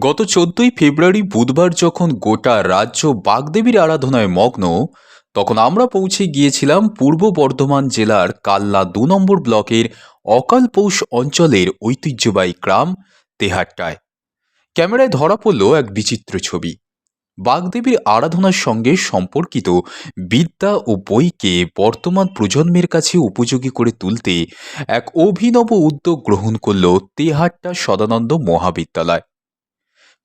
গত চোদ্দই ফেব্রুয়ারি বুধবার যখন গোটা রাজ্য বাগদেবীর আরাধনায় মগ্ন, তখন আমরা পৌঁছে গিয়েছিলাম পূর্ব বর্ধমান জেলার কাল্লা দু নম্বর ব্লকের অকালপৌষ অঞ্চলের ঐতিহ্যবাহী গ্রাম তেহাট্টায়। ক্যামেরায় ধরা পড়ল এক বিচিত্র ছবি। বাগদেবীর আরাধনার সঙ্গে সম্পর্কিত বিদ্যা ও বইকে বর্তমান প্রজন্মের কাছে উপযোগী করে তুলতে এক অভিনব উদ্যোগ গ্রহণ করল তেহাট্টা সদানন্দ মহাবিদ্যালয়।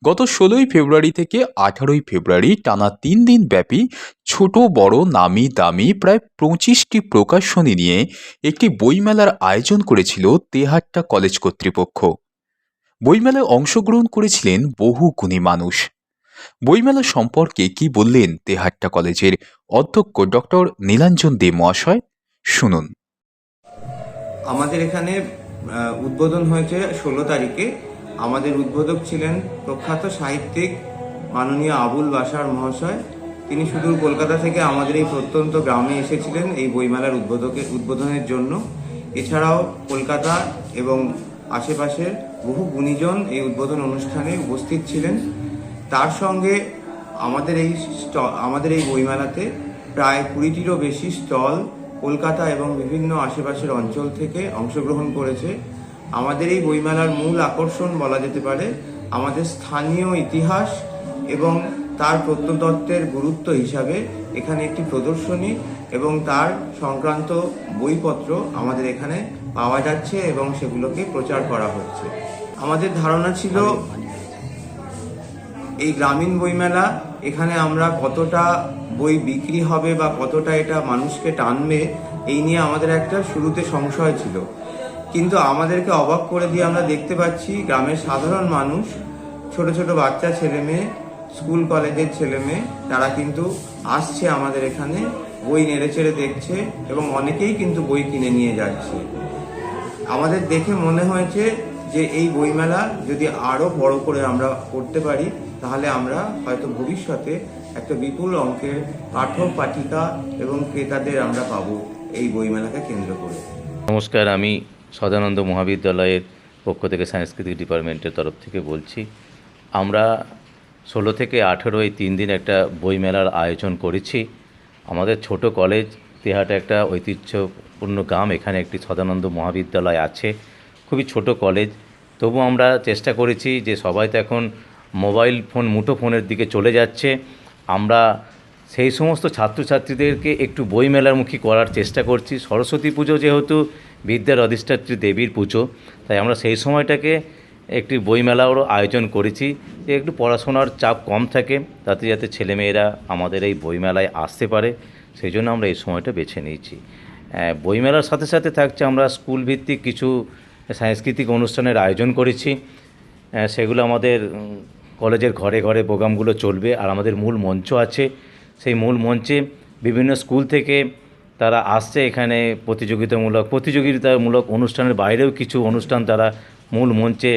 গত ষোলোই ফেব্রুয়ারি থেকে আঠারোই ফেব্রুয়ারি টানা তিন দিন ব্যাপী ছোট, বড়, নামি দামি প্রায় পঁচিশটি প্রকাশনী নিয়ে একটি বইমেলার আয়োজন করেছিল তেহাট্টা কলেজ কর্তৃপক্ষ। বইমেলায় অংশগ্রহণ করেছিলেন বহু গুণী মানুষ। বইমেলা সম্পর্কে কি বললেন তেহাট্টা কলেজের অধ্যক্ষ ডক্টর নীলাঞ্জন দে মহাশয়? শুনুন। আমাদের এখানে উদ্বোধন হয়েছে ষোলো তারিখে। আমাদের উদ্বোধক ছিলেন প্রখ্যাত সাহিত্যিক মাননীয় আবুল বাসার মহাশয়। তিনি সুদূর কলকাতা থেকে আমাদের এই প্রত্যন্ত গ্রামে এসেছিলেন এই বইমেলার উদ্বোধকের উদ্বোধনের জন্য। এছাড়াও কলকাতা এবং আশেপাশের বহু গুণীজন এই উদ্বোধন অনুষ্ঠানে উপস্থিত ছিলেন। তার সঙ্গে আমাদের এই আমাদের এই বইমেলাতে প্রায় কুড়িটিরও বেশি স্টল কলকাতা এবং বিভিন্ন আশেপাশের অঞ্চল থেকে অংশগ্রহণ করেছে। আমাদের এই বইমেলার মূল আকর্ষণ বলা যেতে পারে আমাদের স্থানীয় ইতিহাস এবং তার প্রত্নতত্ত্বের গুরুত্ব হিসাবে এখানে একটি প্রদর্শনী এবং তার সংক্রান্ত বইপত্র আমাদের এখানে পাওয়া যাচ্ছে এবং সেগুলোকে প্রচার করা হচ্ছে। আমাদের ধারণা ছিল এই গ্রামীণ বইমেলা এখানে আমরা কতটা বই বিক্রি হবে বা কতটা এটা মানুষকে টানবে, এই নিয়ে আমাদের একটা শুরুতে সংশয় ছিল। কিন্তু আমাদেরকে অবাক করে দিয়ে আমরা দেখতে পাচ্ছি গ্রামের সাধারণ মানুষ, ছোট ছোট বাচ্চা, ছেলে মেয়ে, স্কুল কলেজের ছেলে মেয়ে, তারা কিন্তু আসছে আমাদের এখানে, বই নেড়ে চেড়ে দেখছে এবং অনেকেই কিন্তু বই কিনে নিয়ে যাচ্ছে। আমাদের দেখে মনে হয়েছে যে এই বইমেলা যদি আরও বড় করে আমরা করতে পারি, তাহলে আমরা হয়তো ভবিষ্যতে একটা বিপুল অঙ্কের পাঠক, পাঠিকা এবং ক্রেতাদের আমরা পাবো এই বইমেলাকে কেন্দ্র করে। নমস্কার, আমি সদানন্দ মহাবিদ্যালয়ের পক্ষ থেকে সাংস্কৃতিক ডিপার্টমেন্টের তরফ থেকে বলছি, আমরা ষোলো থেকে আঠেরো এই তিন দিন একটা বইমেলার আয়োজন করেছি। আমাদের ছোট কলেজ তেহাটা একটা ঐতিহ্যপূর্ণ গ্রাম, এখানে একটি সদানন্দ মহাবিদ্যালয় আছে। খুবই ছোট কলেজ, তবু আমরা চেষ্টা করেছি যে সবাই তো এখন মোবাইল ফোন মুঠো ফোনের দিকে চলে যাচ্ছে। আমরা সেই সমস্ত ছাত্রছাত্রীদেরকে একটু বইমেলামুখী করার চেষ্টা করছি। সরস্বতী পুজো যেহেতু বিদ্যার অধিষ্ঠাত্রী দেবীর পুজো, তাই আমরা সেই সময়টাকে একটি বইমেলারও আয়োজন করেছি যে একটু পড়াশোনার চাপ কম থাকে, তাতে যাতে ছেলেমেয়েরা আমাদের এই বইমেলায় আসতে পারে, সেই জন্য আমরা এই সময়টা বেছে নিয়েছি। বইমেলার সাথে সাথে থাকছে আমরা স্কুল ভিত্তিক কিছু সাংস্কৃতিক অনুষ্ঠানের আয়োজন করেছি। সেগুলো আমাদের কলেজের ঘরে ঘরে প্রোগ্রামগুলো চলবে, আর আমাদের মূল মঞ্চ আছে। সেই মূল মঞ্চে বিভিন্ন স্কুল থেকে তারা আসছে এখানে প্রতিযোগিতামূলক প্রতিযোগিতামূলক অনুষ্ঠানের বাইরেও কিছু অনুষ্ঠান তারা মূল মঞ্চে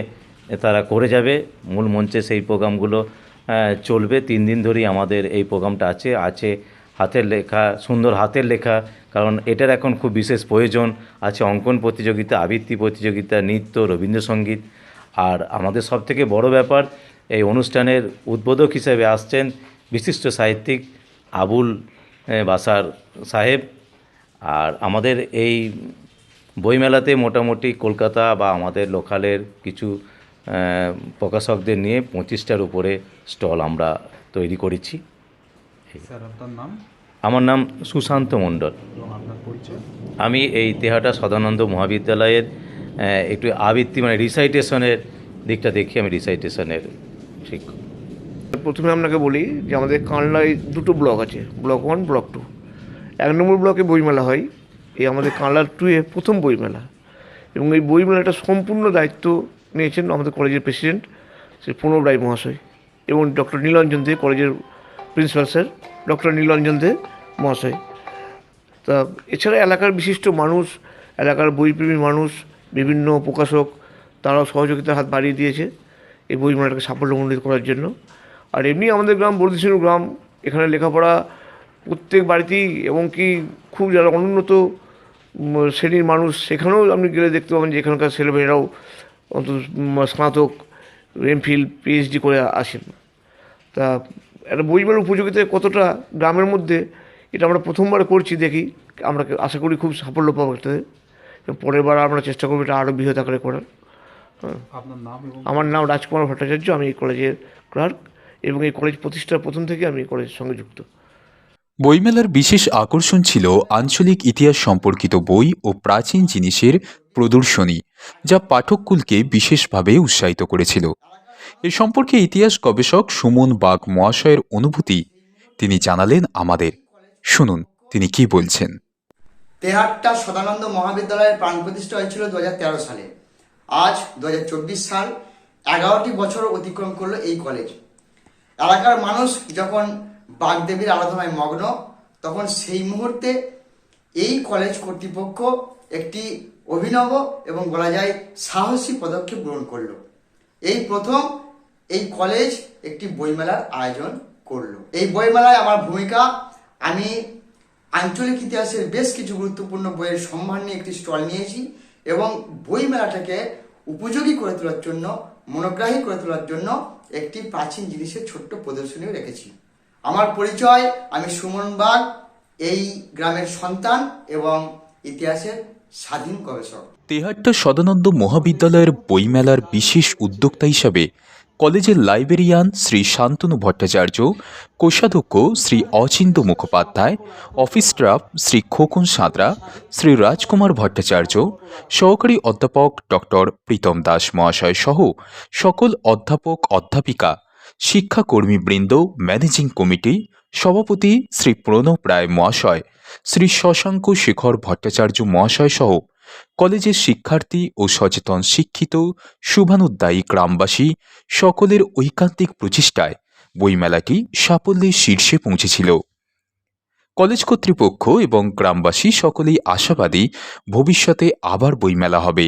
তারা করে যাবে। মূল মঞ্চে সেই প্রোগ্রামগুলো চলবে। তিন দিন ধরেই আমাদের এই প্রোগ্রামটা আছে। আছে হাতের লেখা, সুন্দর হাতের লেখা, কারণ এটার এখন খুব বিশেষ প্রয়োজন। আছে অঙ্কন প্রতিযোগিতা, আবৃত্তি প্রতিযোগিতা, নৃত্য, রবীন্দ্রসঙ্গীত। আর আমাদের সবথেকে বড় ব্যাপার, এই অনুষ্ঠানের উদ্বোধক হিসেবে আসছেন বিশিষ্ট সাহিত্যিক আবুল বাসার সাহেব। আর আমাদের এই বইমেলাতে মোটামুটি কলকাতা বা আমাদের লোকালের কিছু প্রকাশকদের নিয়ে পঁচিশটার উপরে স্টল আমরা তৈরি করেছি। নাম? আমার নাম সুশান্ত মণ্ডল। আমি এই তেহাটা সদানন্দ মহাবিদ্যালয়ের একটু আবৃত্তি মানে রিসাইটেশনের দিকটা দেখি আমি রিসাইটেশনের শিক্ষক। প্রথমে আপনাকে বলি যে আমাদের কানলায় দুটো ব্লক আছে, ব্লক ওয়ান, ব্লক টু। এক নম্বর ব্লকে বইমেলা হয়, এই আমাদের কানলার টুয়ে প্রথম বইমেলা। এবং এই বইমেলাটা সম্পূর্ণ দায়িত্ব নিয়েছেন আমাদের কলেজের প্রেসিডেন্ট শ্রী প্রণব রায় মহাশয় এবং ডক্টর নীলরঞ্জন দে, কলেজের principal sir, doctor Nilranjan De মহাশয়। তা এছাড়া এলাকার বিশিষ্ট মানুষ, এলাকার বইপ্রেমী মানুষ, বিভিন্ন প্রকাশক, তারাও সহযোগিতার হাত বাড়িয়ে দিয়েছে এই বইমেলাটাকে সাফল্যমণ্ডিত করার জন্য। আর এমনি আমাদের গ্রাম বর্ধিষ্ণু গ্রাম এখানে লেখাপড়া প্রত্যেক বাড়িতেই এবং কি খুব যারা অনুন্নত শ্রেণির মানুষ সেখানেও আপনি গেলে দেখতে পাবেন যে এখানকার ছেলেমেয়েরাও অন্তত স্নাতক এমফিল পিএইচডি করে আসেন। তা একটা বইমেলার উপযোগিতা কতটা গ্রামের মধ্যে এটা আমরা প্রথমবার করছি দেখি। আমরা আশা করি খুব সাফল্য পাবো এটাতে। পরের বার আমরা চেষ্টা করব এটা আরও বৃহৎ আকারে করার। আপনার নাম আমার নাম রাজকুমার ভট্টাচার্য আমি এই কলেজের ক্লার্ক। এবং এই কলেজ প্রতিষ্ঠার প্রথম থেকে আমি কলেজের সঙ্গে যুক্ত। বইমেলার বিশেষ আকর্ষণ ছিল আঞ্চলিক ইতিহাস সম্পর্কিত বই ও প্রাচীন জিনিসের প্রদর্শনী যা পাঠককুলকে বিশেষভাবে উৎসাহিত করেছিল। এ সম্পর্কে ইতিহাস গবেষক সুমন বাগ মহাশয়ের অনুভূতি তিনি জানালেন আমাদের। শুনুন তিনি কি বলছেন? তেহাট্টা সদানন্দ মহাবিদ্যালয়ের প্রাণ প্রতিষ্ঠা হয়েছিল দু হাজার তেরো সালে। আজ দু হাজার চব্বিশ সাল এগারোটি বছর অতিক্রম করল এই কলেজ এলাকার মানুষ যখন বাগদেবীর আরাধনায় মগ্ন, তখন সেই মুহূর্তে এই কলেজ কর্তৃপক্ষ একটি অভিনব এবং বলা যায় সাহসী পদক্ষেপ গ্রহণ করল। এই প্রথম এই কলেজ একটি বইমেলার আয়োজন করল। এই বইমেলায় আমার ভূমিকা, আমি আঞ্চলিক ইতিহাসের বেশ কিছু গুরুত্বপূর্ণ বইয়ের সম্মান নিয়ে একটি স্টল নিয়েছি এবং বইমেলাটাকে উপযোগী করে তোলার জন্য মনোগ্রাহী করে তোলার জন্য একটি প্রাচীন জিনিসের ছোট্ট প্রদর্শনীও রেখেছি। আমার পরিচয়, আমি সুমন বাগ, এই গ্রামের সন্তান এবং ইতিহাসের স্বাধীন গবেষক। তেহাট্টা সদানন্দ মহাবিদ্যালয়ের বইমেলার বিশেষ উদ্যোক্তা হিসাবে কলেজের লাইব্রেরিয়ান শ্রী শান্তনু ভট্টাচার্য, কোষাধ্যক্ষ শ্রী অচিন্ত মুখোপাধ্যায়, অফিস স্টাফ শ্রী খোকন সাঁতরা, শ্রী রাজকুমার ভট্টাচার্য, সহকারী অধ্যাপক ডক্টর প্রীতম দাস মহাশয় সহ সকল অধ্যাপক অধ্যাপিকা শিক্ষাকর্মীবৃন্দ ম্যানেজিং কমিটি, সভাপতি শ্রী প্রণব রায় মহাশয়, শ্রী শশাঙ্ক শেখর ভট্টাচার্য মহাশয় সহ কলেজের শিক্ষার্থী ও সচেতন শিক্ষিত শুভানুদ্দায়ী গ্রামবাসী সকলের ঐকান্তিক প্রচেষ্টায় বইমেলাটি সাফল্যের শীর্ষে পৌঁছেছিল। কলেজ কর্তৃপক্ষ এবং গ্রামবাসী সকলেই আশাবাদী ভবিষ্যতে আবার বইমেলা হবে।